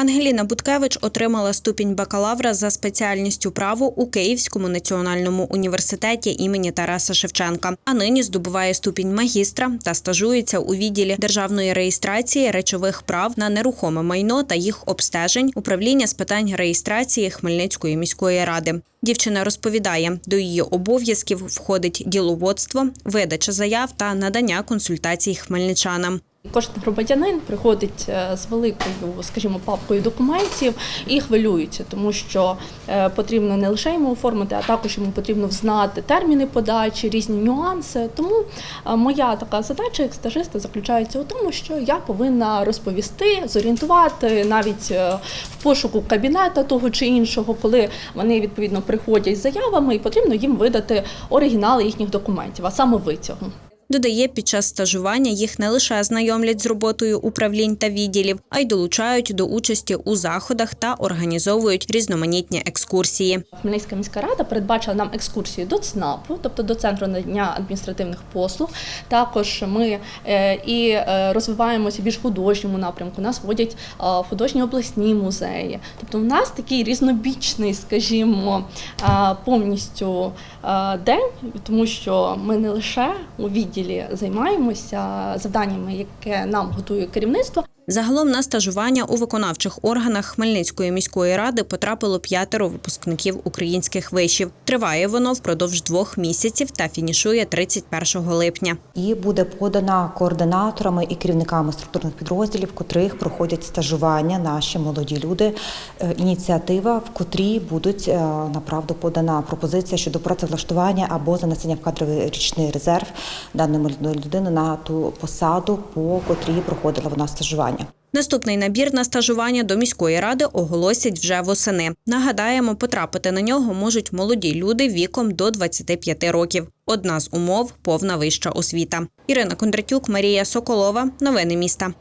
Ангеліна Буткевич отримала ступінь бакалавра за спеціальністю право у Київському національному університеті імені Тараса Шевченка. А нині здобуває ступінь магістра та стажується у відділі державної реєстрації речових прав на нерухоме майно та їх обстежень управління з питань реєстрації Хмельницької міської ради. Дівчина розповідає, до її обов'язків входить діловодство, видача заяв та надання консультацій хмельничанам. Кожен громадянин приходить е, з великою, скажімо, папкою документів і хвилюється, тому що е, потрібно не лише йому оформити, а також йому потрібно знати терміни подачі, різні нюанси. Тому е, моя така задача як стажиста заключається у тому, що я повинна розповісти, зорієнтувати навіть в пошуку кабінета того чи іншого, коли вони відповідно приходять з заявами, і потрібно їм видати оригінали їхніх документів, а саме витягу. Додає, під час стажування їх не лише знайомлять з роботою управлінь та відділів, а й долучають до участі у заходах та організовують різноманітні екскурсії. Хмельницька міська рада передбачила нам екскурсії до ЦНАПу, тобто до центру надання адміністративних послуг. Також ми е, і е, розвиваємося в більш художньому напрямку. Нас водять е, в художні обласні музеї. Тобто, у нас такий різнобічний, скажімо, повністю день, тому що ми не лише у відділі займаємося завданнями, яке нам готує керівництво. Загалом на стажування у виконавчих органах Хмельницької міської ради потрапило п'ятеро випускників українських вишів. Триває воно впродовж двох місяців та фінішує 31 липня. і буде подана координаторами і керівниками структурних підрозділів, котрих проходять стажування наші молоді люди. Е, Ініціатива, в котрій будуть е, направду подана пропозиція щодо працевлаштування або занесення в кадровий річний резерв даної молодої людини на ту посаду, по котрій проходила вона стажування. Наступний набір на стажування до міської ради оголосять вже восени. Нагадаємо, потрапити на нього можуть молоді люди віком до 25 років. Одна з умов повна вища освіта. Ірина Кондратюк, Марія Соколова. Новини міста.